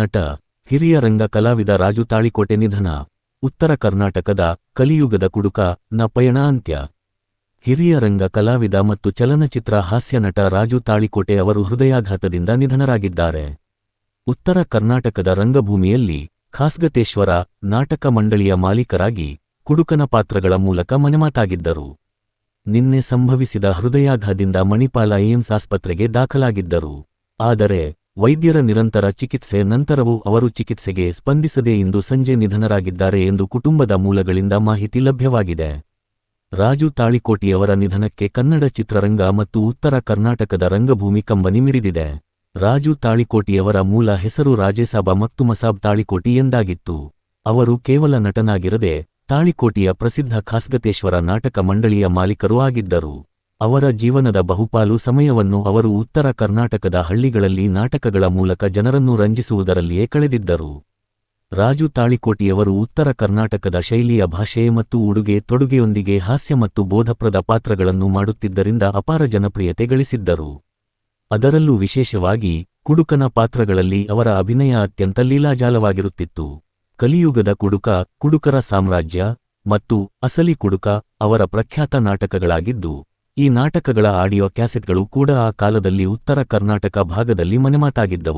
ನಟ, ಹಿರಿಯ ರಂಗ ಕಲಾವಿದ ರಾಜು ತಾಳಿಕೋಟೆ ನಿಧನ, ಉತ್ತರ ಕರ್ನಾಟಕದ ಕಲಿಯುಗದ ಕುಡುಕ ನ ಪಯಣ ಅಂತ್ಯ ಹಿರಿಯ ರಂಗ ಕಲಾವಿದ ಮತ್ತು ಚಲನಚಿತ್ರ ಹಾಸ್ಯ ನಟ ರಾಜು ತಾಳಿಕೋಟೆ ಅವರು ಹೃದಯಾಘಾತದಿಂದ ನಿಧನರಾಗಿದ್ದಾರೆ. ಉತ್ತರ ಕರ್ನಾಟಕದ ರಂಗಭೂಮಿಯಲ್ಲಿ ಖಾಸ್ಗತೇಶ್ವರ ನಾಟಕ ಮಂಡಳಿಯ ಮಾಲೀಕರಾಗಿ ಕುಡುಕನ ಪಾತ್ರಗಳ ಮೂಲಕ ಮನೆಮಾತಾಗಿದ್ದರು. ನಿನ್ನೆ ಸಂಭವಿಸಿದ ಹೃದಯಾಘಾತದಿಂದ ಮಣಿಪಾಲ ಏಮ್ಸ್ ಆಸ್ಪತ್ರೆಗೆ ದಾಖಲಾಗಿದ್ದರು. ಆದರೆ ವೈದ್ಯರ ನಿರಂತರ ಚಿಕಿತ್ಸೆ ನಂತರವೂ ಅವರು ಚಿಕಿತ್ಸೆಗೆ ಸ್ಪಂದಿಸದೆ ಇಂದು ಸಂಜೆ ನಿಧನರಾಗಿದ್ದಾರೆ ಎಂದು ಕುಟುಂಬದ ಮೂಲಗಳಿಂದ ಮಾಹಿತಿ ಲಭ್ಯವಾಗಿದೆ. ರಾಜು ತಾಳಿಕೋಟಿಯವರ ನಿಧನಕ್ಕೆ ಕನ್ನಡ ಚಿತ್ರರಂಗ ಮತ್ತು ಉತ್ತರ ಕರ್ನಾಟಕದ ರಂಗಭೂಮಿ ಕಂಬನಿ ಮಿಡಿದಿದೆ. ರಾಜು ತಾಳಿಕೋಟಿಯವರ ಮೂಲ ಹೆಸರು ರಾಜೇಸಾಬ ಮತ್ತು ಮಸಾಬ್ ತಾಳಿಕೋಟಿ ಎಂದಾಗಿತ್ತು. ಅವರು ಕೇವಲ ನಟನಾಗಿರದೆ ತಾಳಿಕೋಟಿಯ ಪ್ರಸಿದ್ಧ ಖಾಸ್ಗತೇಶ್ವರ ನಾಟಕ ಮಂಡಳಿಯ ಮಾಲೀಕರೂ ಆಗಿದ್ದರು. ಅವರ ಜೀವನದ ಬಹುಪಾಲು ಸಮಯವನ್ನು ಅವರು ಉತ್ತರ ಕರ್ನಾಟಕದ ಹಳ್ಳಿಗಳಲ್ಲಿ ನಾಟಕಗಳ ಮೂಲಕ ಜನರನ್ನು ರಂಜಿಸುವುದರಲ್ಲಿಯೇ ಕಳೆದಿದ್ದರು. ರಾಜು ತಾಳಿಕೋಟಿಯವರು ಉತ್ತರ ಕರ್ನಾಟಕದ ಶೈಲಿಯ ಭಾಷೆ ಮತ್ತು ಉಡುಗೆ ತೊಡುಗೆಯೊಂದಿಗೆ ಹಾಸ್ಯ ಮತ್ತು ಬೋಧಪ್ರದ ಪಾತ್ರಗಳನ್ನು ಮಾಡುತ್ತಿದ್ದರಿಂದ ಅಪಾರ ಜನಪ್ರಿಯತೆ ಗಳಿಸಿದ್ದರು. ಅದರಲ್ಲೂ ವಿಶೇಷವಾಗಿ, ಕುಡುಕನ ಪಾತ್ರಗಳಲ್ಲಿ ಅವರ ಅಭಿನಯ ಅತ್ಯಂತ ಲೀಲಾಜಾಲವಾಗಿರುತ್ತಿತ್ತು. ಕಲಿಯುಗದ ಕುಡುಕ, ಕುಡುಕರ ಸಾಮ್ರಾಜ್ಯ ಮತ್ತು ಅಸಲಿ ಕುಡುಕ ಅವರ ಪ್ರಖ್ಯಾತ ನಾಟಕಗಳಾಗಿದ್ದು ಈ ನಾಟಕಗಳ ಆಡಿಯೋ ಕ್ಯಾಸೆಟ್ಗಳು ಕೂಡ ಆ ಕಾಲದಲ್ಲಿ ಉತ್ತರ ಕರ್ನಾಟಕ ಭಾಗದಲ್ಲಿ ಮನೆಮಾತಾಗಿದ್ದವು.